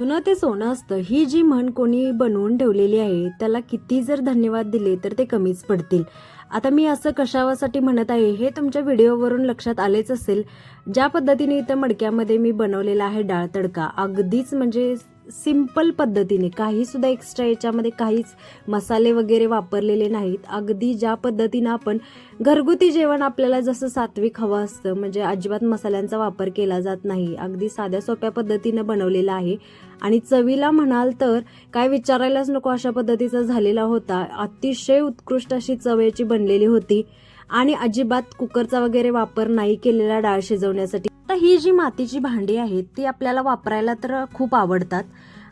जुनं ते सोनं असतं. ही जी म्हण कोणी बनवून ठेवलेली आहे त्याला किती जर धन्यवाद दिले तर ते कमीच पडतील. आता मी असं कशावासाठी म्हणत आहे हे तुमच्या व्हिडिओवरून लक्षात आलेच असेल. ज्या पद्धतीने इथं मडक्यामध्ये मी बनवलेला आहे डाळ तडका अगदीच म्हणजे सिंपल पद्धतीने काही सुद्धा एक्स्ट्रा याच्यामध्ये काहीच मसाले वगैरे वापरलेले नाहीत. अगदी ज्या पद्धतीनं आपण घरगुती जेवण आपल्याला जसं सात्विक हवं असतं म्हणजे अजिबात मसाल्यांचा वापर केला जात नाही. अगदी साध्या सोप्या पद्धतीनं बनवलेलं आहे. आणि चवीला म्हणाल तर काय विचारायलाच नको अशा पद्धतीचा झालेला होता. अतिशय उत्कृष्ट अशी चवेची बनलेली होती. आणि अजिबात कुकरचा वगैरे वापर नाही केलेला डाळ शिजवण्यासाठी. आता ही जी मातीची भांडी आहेत ती आपल्याला वापरायला तर खूप आवडतात.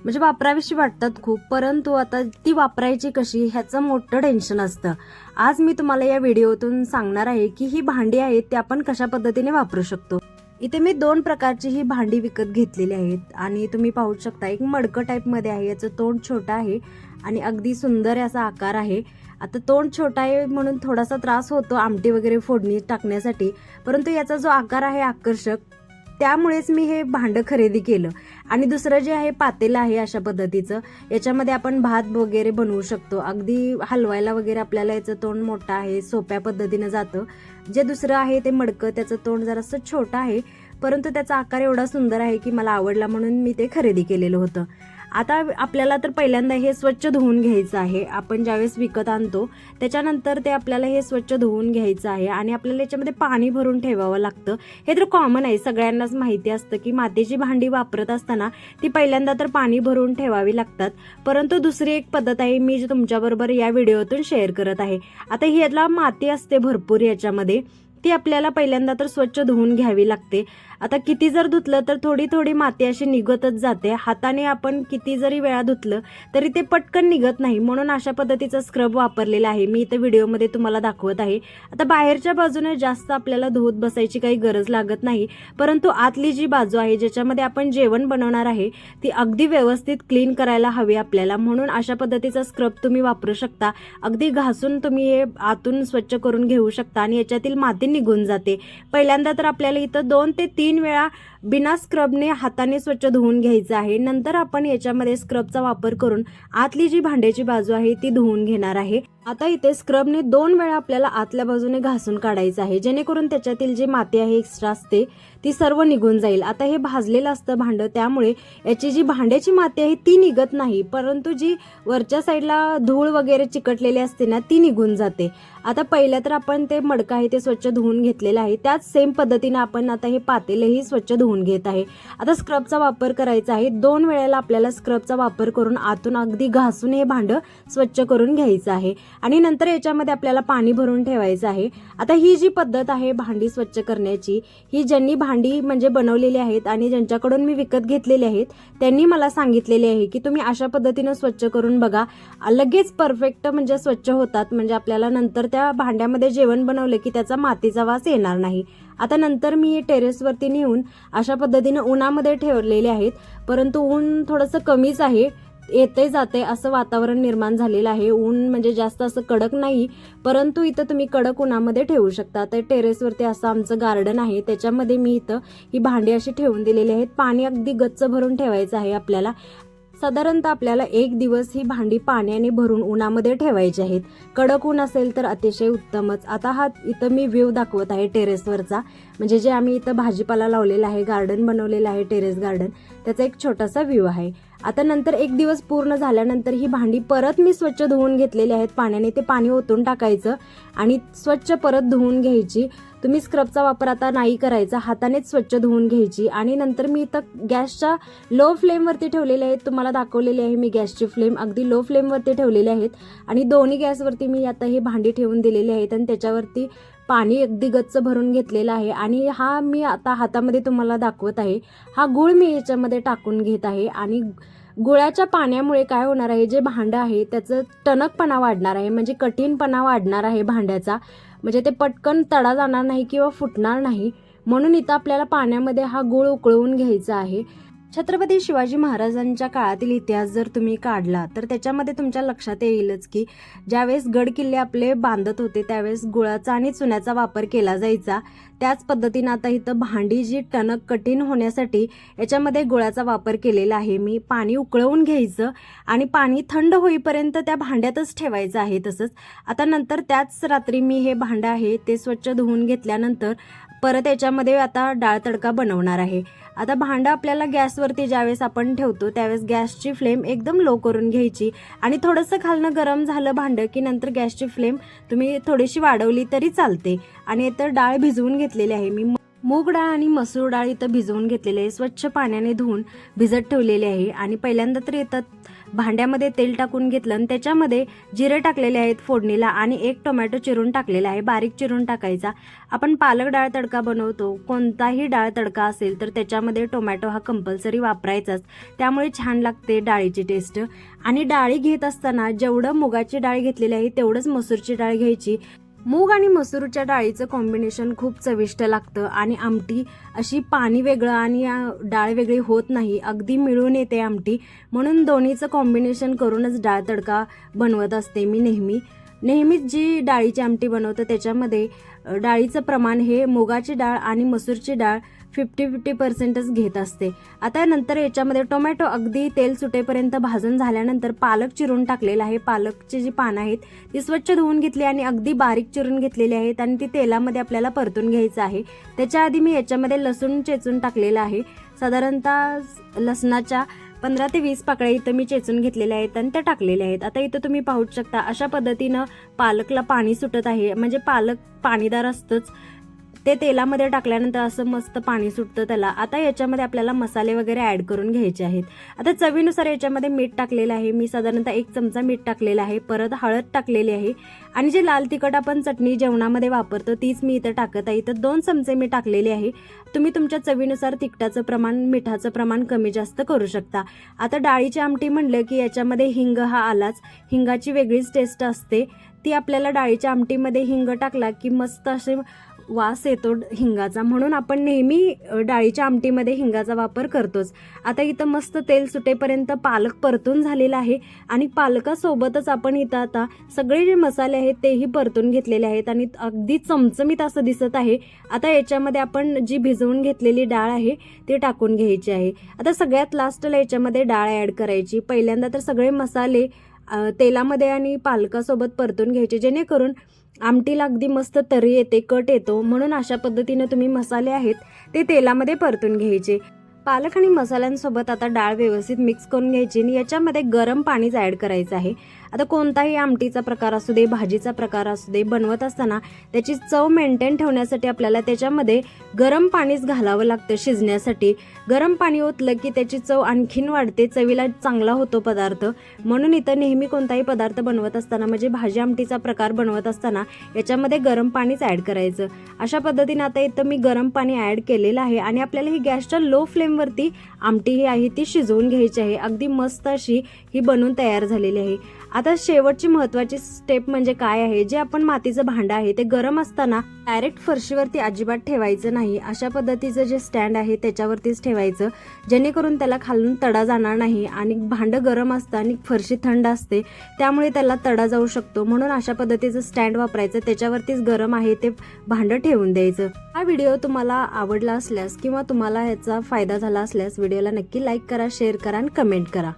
म्हणजे वापरावीशी वाटतात खूप परंतु आता ती वापरायची कशी ह्याचं मोठं टेन्शन असतं. आज मी तुम्हाला या व्हिडिओतून सांगणार आहे की ही भांडी आहेत ती आपण कशा पद्धतीने वापरू शकतो. इथे मी दोन प्रकारची ही भांडी विकत घेतलेली आहेत आणि तुम्ही पाहू शकता एक मडकं टाईपमध्ये आहे याचं तोंड छोटं आहे आणि अगदी सुंदर असा आकार आहे. आता तोंड छोटा आहे म्हणून थोडासा त्रास होतो आमटी वगैरे फोडणी टाकण्यासाठी. परंतु याचा जो आकार आहे आकर्षक त्यामुळेच मी हे भांडं खरेदी केलं. आणि दुसरं जे आहे पातेलं आहे अशा पद्धतीचं. याच्यामध्ये आपण भात वगैरे बनवू शकतो. अगदी हलवायला वगैरे आपल्याला याचं तोंड मोठं आहे सोप्या पद्धतीनं जातं. जे दुसरं आहे ते मडकं त्याचं तोंड जरासं छोटं आहे. परंतु त्याचा आकार एवढा सुंदर आहे की मला आवडला म्हणून मी ते खरेदी केलेलं होतं. आता आपल्याला तर पहिल्यांदा हे स्वच्छ धुवून घ्यायचं आहे. आपण ज्यावेळेस विकत आणतो त्याच्यानंतर ते आपल्याला हे स्वच्छ धुवून घ्यायचं आहे आणि आपल्याला याच्यामध्ये पाणी भरून ठेवावं लागतं. हे तर कॉमन आहे. सगळ्यांनाच माहिती असतं की मातीची भांडी वापरत असताना ती पहिल्यांदा तर पाणी भरून ठेवावी लागतात. परंतु दुसरी एक पद्धत आहे मी जी तुमच्याबरोबर या व्हिडिओतून शेअर करत आहे. आता ह्याला माती असते भरपूर याच्यामध्ये. ती आपल्याला पहिल्यांदा तर स्वच्छ धुवून घ्यावी लागते. आता किती जर धुतलं तर थोडी थोडी माती अशी निघतच जाते. हाताने आपण किती जरी वेळा धुतलं तरी ते पटकन निघत नाही. म्हणून अशा पद्धतीचा स्क्रब वापरलेला आहे. मी इथं व्हिडिओमध्ये तुम्हाला दाखवत आहे. आता बाहेरच्या बाजूने जास्त आपल्याला धुवत बसायची काही गरज लागत नाही. परंतु आतली जी बाजू आहे ज्याच्यामध्ये आपण जेवण बनवणार आहे ती अगदी व्यवस्थित क्लीन करायला हवी आपल्याला. म्हणून अशा पद्धतीचा स्क्रब तुम्ही वापरू शकता. अगदी घासून तुम्ही हे आतून स्वच्छ करून घेऊ शकता आणि याच्यातील माती निघून जाते. पहिल्यांदा तर आपल्याला इथं दोन ते तीन वेळा बिना स्क्रबने हाताने स्वच्छ धुवून घ्यायचं आहे. नंतर आपण याच्यामध्ये स्क्रबचा वापर करून आतली जी भांड्याची बाजू आहे ती धुवून घेणार आहे. आता इथे स्क्रबने दोन वेळा आपल्याला आतल्या बाजूने घासून काढायचं आहे. जेणेकरून त्याच्यातील जी माती आहे एक्स्ट्रा असते ती सर्व निघून जाईल. आता हे भाजलेलं असतं भांडं त्यामुळे याची जी भांड्याची माती आहे ती निघत नाही. परंतु जी वरच्या साईडला धूळ वगैरे चिकटलेली असते ना ती निघून जाते. आता पहिल्या तर आपण ते मडकं आहे ते स्वच्छ धुवून घेतलेलं आहे. त्याच सेम पद्धतीने आपण आता हे पातेलेही स्वच्छ धुवून घेत आहे. आता स्क्रबचा वापर करायचा आहे. दोन वेळेला आपल्याला स्क्रबचा वापर करून आतून अगदी घासून हे भांडं स्वच्छ करून घ्यायचं आहे. आणि नंतर याच्यामध्ये आपल्याला पाणी भरून ठेवायचं आहे. आता ही जी पद्धत आहे भांडी स्वच्छ करण्याची ही ज्यांनी भांडी म्हणजे बनवलेली आहेत आणि ज्यांच्याकडून मी विकत घेतलेली आहेत त्यांनी मला सांगितलेले आहे की तुम्ही अशा पद्धतीनं स्वच्छ करून बघा. लगेच परफेक्ट म्हणजे स्वच्छ होतात. म्हणजे आपल्याला नंतर त्या भांड्यामध्ये जेवण बनवलं की त्याचा मातीचा वास येणार नाही. आता नंतर मी टेरेसवरती नेऊन अशा पद्धतीनं उन्हामध्ये ठेवलेले आहेत. परंतु ऊन थोडंसं कमीच आहे. येते जाते असं वातावरण निर्माण झालेलं आहे. ऊन म्हणजे जास्त असं कडक नाही परंतु इथं तुम्ही कडक उन्हामध्ये ठेवू शकता. तर टेरेसवरती असं आमचं गार्डन आहे. त्याच्यामध्ये मी इथं ही भांडी अशी ठेवून दिलेली आहेत. पाणी अगदी गच्च भरून ठेवायचं आहे आपल्याला. साधारणतः आपल्याला एक दिवस ही भांडी पाण्याने भरून उन्हामध्ये ठेवायची आहेत. कडक ऊन असेल तर अतिशय उत्तमच. आता हा इथं मी व्ह्यू दाखवत आहे टेरेसवरचा. म्हणजे जे आम्ही इथं भाजीपाला लावलेला आहे गार्डन बनवलेलं आहे टेरेस गार्डन त्याचा एक छोटासा व्ह्यू आहे. आता नंतर एक दिवस पूर्ण झाल्यानंतर ही भांडी परत मी स्वच्छ धुवून घेतलेली आहेत पाण्याने. ते पाणी ओतून टाकायचं आणि स्वच्छ परत धुवून घ्यायची. तुम्ही स्क्रबचा वापर आता नाही करायचा हातानेच स्वच्छ धुवून घ्यायची. आणि नंतर मी इथं गॅसच्या लो फ्लेमवरती ठेवलेले आहेत. तुम्हाला दाखवलेली आहे मी गॅसची फ्लेम अगदी लो फ्लेमवरती ठेवलेले आहेत. आणि दोन्ही गॅसवरती मी आता हे भांडी ठेवून दिलेली आहेत. आणि त्याच्यावरती पाणी अगदी गच्च भरून घेतलेलं आहे आणि हा मी आता हातामध्ये तुम्हाला दाखवत आहे. हा गुळ मी याच्यामध्ये टाकून घेत आहे आणि गुळाच्या पाण्यामुळे काय होणार आहे जे भांडं आहे त्याचं टणकपणा वाढणार आहे म्हणजे कठीणपणा वाढणार आहे भांड्याचा. म्हणजे ते पटकन तडा जाणार नाही किंवा फुटणार नाही. म्हणून इथं आपल्याला पाण्यामध्ये हा गुळ उकळवून घ्यायचा आहे. छत्रपती शिवाजी महाराजांच्या काळातील इतिहास जर तुम्ही काढला तर त्याच्यामध्ये तुमच्या लक्षात येईलच की ज्यावेळेस गड किल्ले आपले बांधत होते त्यावेळेस गुळाचा आणि चुन्याचा वापर केला जायचा. त्याच पद्धतीनं आता इथं भांडी जी टणक कठीण होण्यासाठी याच्यामध्ये गुळाचा वापर केलेला आहे. मी पाणी उकळवून घ्यायचं आणि पाणी थंड होईपर्यंत त्या भांड्यातच ठेवायचं आहे तसंच. आता नंतर त्याच रात्री मी हे भांडं आहे ते स्वच्छ धुवून घेतल्यानंतर परत याच्यामध्ये आता डाळ तडका बनवणार आहे. आता भांडं आपल्याला गॅसवरती ज्यावेळेस आपण ठेवतो त्यावेळेस गॅसची फ्लेम एकदम लो करून घ्यायची आणि थोडंसं खालनं गरम झालं भांडं की नंतर गॅसची फ्लेम तुम्ही थोडीशी वाढवली तरी चालते. आणि तर डाळ भिजवून घेतलेली आहे. मी मूग डाळ आणि मसूर डाळ इथं भिजवून घेतलेले आहे. स्वच्छ पाण्याने धुवून भिजत ठेवलेले आहे. आणि पहिल्यांदा तर येतात भांड्यामध्ये तेल टाकून घेतलं आणि त्याच्यामध्ये जिरे टाकलेले आहेत फोडणीला आणि एक टोमॅटो चिरून टाकलेला आहे. बारीक चिरून टाकायचा. आपण पालक डाळ तडका बनवतो. कोणताही डाळ तडका असेल तर त्याच्यामध्ये टोमॅटो हा कंपल्सरी वापरायचाच. त्यामुळे छान लागते डाळीची टेस्ट. आणि डाळी घेत असताना जेवढं मुगाची डाळ घेतलेली आहे तेवढंच मसूरची डाळ घ्यायची. मूग आणि मसूरच्या डाळीचं कॉम्बिनेशन खूप चविष्ट लागतं आणि आमटी अशी पाणी वेगळं आणि डाळ वेगळी होत नाही. अगदी मिळून येते आमटी. म्हणून दोन्हीचं कॉम्बिनेशन करूनच डाळ तडका बनवत असते मी नेहमी. नेहमीच जी डाळीची आमटी बनवतं त्याच्यामध्ये डाळीचं प्रमाण हे मुगाची डाळ आणि मसूरची डाळ फिफ्टी फिफ्टी पर्सेंटच घेत असते. आता नंतर याच्यामध्ये टोमॅटो अगदी तेल सुटेपर्यंत भाजून झाल्यानंतर पालक चिरून टाकलेला आहे. पालकची जी पानं आहेत ती स्वच्छ धुवून घेतली आणि अगदी बारीक चिरून घेतलेली आहेत आणि ती तेलामध्ये आपल्याला परतून घ्यायचं आहे. त्याच्या आधी मी याच्यामध्ये लसूण चेचून टाकलेलं आहे. साधारणतः लसणाच्या पंधरा ते वीस पाकळ्या इथं मी चेचून घेतलेल्या आहेत आणि त्या टाकलेल्या आहेत. आता इथं तुम्ही पाहू शकता अशा पद्धतीनं पालकला पाणी सुटत आहे. म्हणजे पालक पाणीदार असतंच. ते तेलामध्ये टाकल्यानंतर असं मस्त पाणी सुटतं त्याला. आता याच्यामध्ये आपल्याला मसाले वगैरे ॲड करून घ्यायचे आहेत. आता चवीनुसार याच्यामध्ये मीठ टाकलेलं आहे. मी साधारणतः एक चमचा मीठ टाकलेला आहे. परत हळद टाकलेली आहे. आणि जे लाल तिखट आपण चटणी जेवणामध्ये वापरतो तीच मी इथं टाकत आहे. इथं दोन चमचे मी टाकलेले आहे. तुम्ही तुमच्या चवीनुसार तिखटाचं प्रमाण मिठाचं प्रमाण कमी जास्त करू शकता. आता डाळीची आमटी म्हणलं की याच्यामध्ये हिंग हा आलाच. हिंगाची वेगळीच टेस्ट असते. ती आपल्याला डाळीच्या आमटीमध्ये हिंग टाकला की मस्त असे वास येतो हिंगाचा म्हणून आपण नेहमी डाळीच्या आमटीमध्ये हिंगाचा वापर करतोच. आता इथं मस्त तेल सुटेपर्यंत पालक परतून झालेला आहे आणि पालकासोबतच आपण इथं आता सगळे जे मसाले आहेत तेही परतून घेतलेले आहेत आणि अगदी चमचमीत असं दिसत आहे. आता याच्यामध्ये आपण जी भिजवून घेतलेली डाळ आहे ती टाकून घ्यायची आहे. आता सगळ्यात लास्टला याच्यामध्ये डाळ ॲड करायची. पहिल्यांदा तर सगळे मसाले तेलामध्ये आणि पालकासोबत परतून घ्यायचे. जेणेकरून आमटीला अगदी मस्त तरी येते कट येतो. म्हणून अशा पद्धतीनं तुम्ही मसाले आहेत ते तेलामध्ये परतून घ्यायचे. पालक आणि मसाल्यांसोबत आता डाळ व्यवस्थित मिक्स करून घ्यायची आणि याच्यामध्ये गरम पाणीच ॲड करायचं आहे. आता कोणताही आमटीचा प्रकार असू दे भाजीचा प्रकार असू दे बनवत असताना त्याची चव मेंटेन ठेवण्यासाठी आपल्याला त्याच्यामध्ये गरम पाणीच घालावं लागतं शिजण्यासाठी. गरम पाणी ओतलं की त्याची चव आणखीन वाढते चवीला चांगला होतो पदार्थ. म्हणून इथं नेहमी कोणताही पदार्थ बनवत असताना म्हणजे भाजी आमटीचा प्रकार बनवत असताना याच्यामध्ये गरम पाणीच ॲड करायचं. अशा पद्धतीने आता इथं मी गरम पाणी ॲड केलेलं आहे आणि आपल्याला ही गॅसच्या लो फ्लेमवरती आमटी ही आहे ती शिजवून घ्यायची आहे. अगदी मस्त अशी ही बनवून तयार झालेली आहे. आता शेवटची महत्त्वाची स्टेप म्हणजे काय आहे? जे आपण मातीचं भांडं आहे ते गरम असताना डायरेक्ट फरशीवरती अजिबात ठेवायचं नाही. अशा पद्धतीचं जे स्टँड आहे त्याच्यावरतीच ठेवायचं. जेणेकरून त्याला खालून तडा जाणार नाही आणि भांडं गरम असतं आणि फरशी थंड असते त्यामुळे त्याला तडा जाऊ शकतो. म्हणून अशा पद्धतीचं स्टँड वापरायचं. त्याच्यावरतीच गरम आहे ते भांडं ठेवून द्यायचं. हा व्हिडिओ तुम्हाला आवडला असल्यास किंवा तुम्हाला ह्याचा फायदा झाला असल्यास व्हिडिओ व्हिडिओला नक्की लाईक करा शेअर करा आणि कमेंट करा.